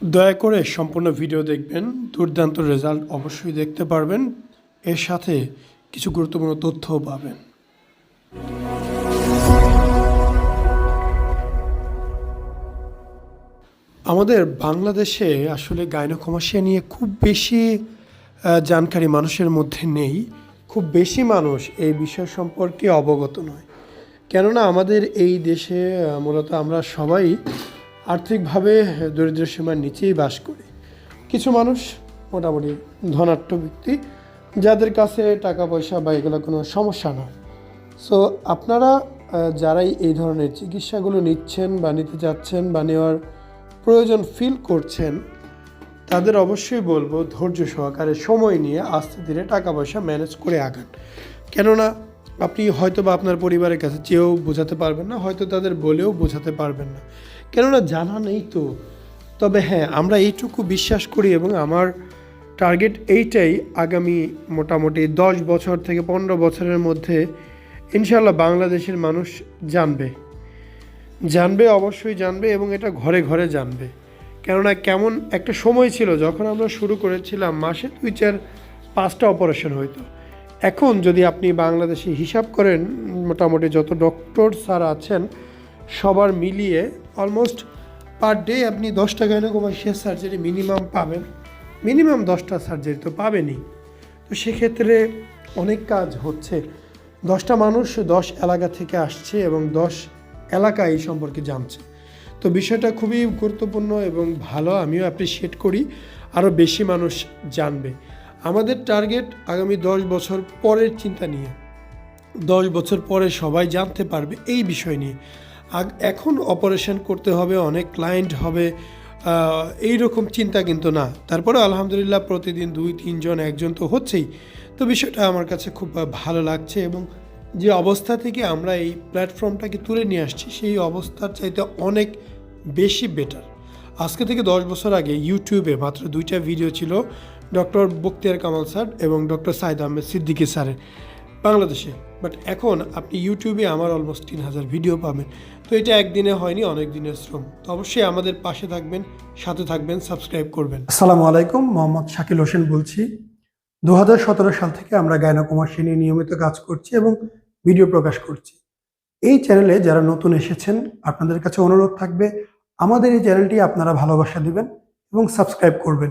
দয়া করে সম্পূর্ণ ভিডিও দেখবেন, দুর্দান্ত রেজাল্ট অবশ্যই দেখতে পারবেন, এর সাথে কিছু গুরুত্বপূর্ণ তথ্যও পাবেন। আমাদের বাংলাদেশে আসলে গাইনোকমাসিয়া নিয়ে খুব বেশি জানকারি মানুষের মধ্যে নেই, খুব বেশি মানুষ এই বিষয় সম্পর্কে অবগত নয়। কেননা আমাদের এই দেশে মূলত আমরা সবাই আর্থিকভাবে দরিদ্র সীমার নিচেই বাস করে। কিছু মানুষ মোটামুটি ধনাঢ্য ব্যক্তি, যাদের কাছে টাকা পয়সা বা এগুলো কোনো সমস্যা নয়। সো আপনারা যারাই এই ধরনের চিকিৎসাগুলো নিচ্ছেন বা নিতে যাচ্ছেন বা নেওয়ার প্রয়োজন ফিল করছেন, তাদের অবশ্যই বলব ধৈর্য সহকারে সময় নিয়ে আস্তে ধীরে টাকা পয়সা ম্যানেজ করে আগান। কেননা আপনি হয়তো বা আপনার পরিবারের কাছে চেয়েও বোঝাতে পারবেন না, হয়তো তাদের বলেও বোঝাতে পারবেন না। কেননা জানা নেই তো। তবে হ্যাঁ আমরা এইটুকু বিশ্বাস করি এবং আমার টার্গেট এইটাই আগামী মোটামুটি দশ বছর থেকে পনেরো বছরের মধ্যে ইনশাল্লাহ বাংলাদেশের মানুষ জানবে। জানবে, অবশ্যই জানবে এবং এটা ঘরে ঘরে জানবে। কেননা কেমন একটা সময় ছিল যখন আমরা শুরু করেছিলাম, মাসে দুই চার পাঁচটা অপারেশন হইতো। এখন যদি আপনি বাংলাদেশে হিসাব করেন, মোটামুটি যত ডক্টর স্যার আছেন, সবার মিলিয়ে অলমোস্ট পার ডে আপনি দশটা গাইনোকমাসিয়া সার্জারি মিনিমাম পাবেন। মিনিমাম দশটা সার্জারি তো পাবেনই। তো সেক্ষেত্রে অনেক কাজ হচ্ছে। দশটা মানুষ দশ এলাকা থেকে আসছে এবং দশ এলাকা এই সম্পর্কে জানছে। তো বিষয়টা খুবই গুরুত্বপূর্ণ এবং ভালো, আমিও অ্যাপ্রিসিয়েট করি। আরও বেশি মানুষ জানবে। আমাদের টার্গেট আগামী দশ বছর পরের চিন্তা নিয়ে। দশ বছর পরে সবাই জানতে পারবে এই বিষয় নিয়ে। এখন অপারেশন করতে হবে, অনেক ক্লায়েন্ট হবে এই রকম চিন্তা কিন্তু না। তারপরে আলহামদুলিল্লাহ প্রতিদিন দুই, তিনজন, একজন তো হচ্ছেই। তো বিষয়টা আমার কাছে খুব ভালো লাগছে এবং যে অবস্থা থেকে আমরা এই প্ল্যাটফর্মটাকে তুলে নিয়ে আসছি, সেই অবস্থার চাইতে অনেক বেশি বেটার আজকে থেকে দশ বছর আগে ইউটিউবে মাত্র দুইটা ভিডিও ছিল ডক্টর বক্তিয়ার কামাল স্যার এবং ডক্টর সাইদ আহমেদ সিদ্দিকী স্যারের বাংলাদেশে। বাট এখন আপনি ইউটিউবে আমার অলমোস্ট তিন হাজার ভিডিও পাবেন। তো এটা একদিনে হয়নি, অনেক দিনের শ্রম। তো অবশ্যই আমাদের পাশে থাকবেন, সাথে থাকবেন সাবস্ক্রাইব করবেন। আসসালামু আলাইকুম, মোহাম্মদ শাকিল হোসেন বলছি। দু হাজার সতেরো সাল থেকে আমরা গায়নাকুমার নিয়ে নিয়মিত কাজ করছি এবং ভিডিও প্রকাশ করছি। এই চ্যানেলে যারা নতুন এসেছেন, আপনাদের কাছে অনুরোধ থাকবে, আমাদের এই চ্যানেলটি আপনারা ভালোবাসা দিবেন এবং সাবস্ক্রাইব করবেন।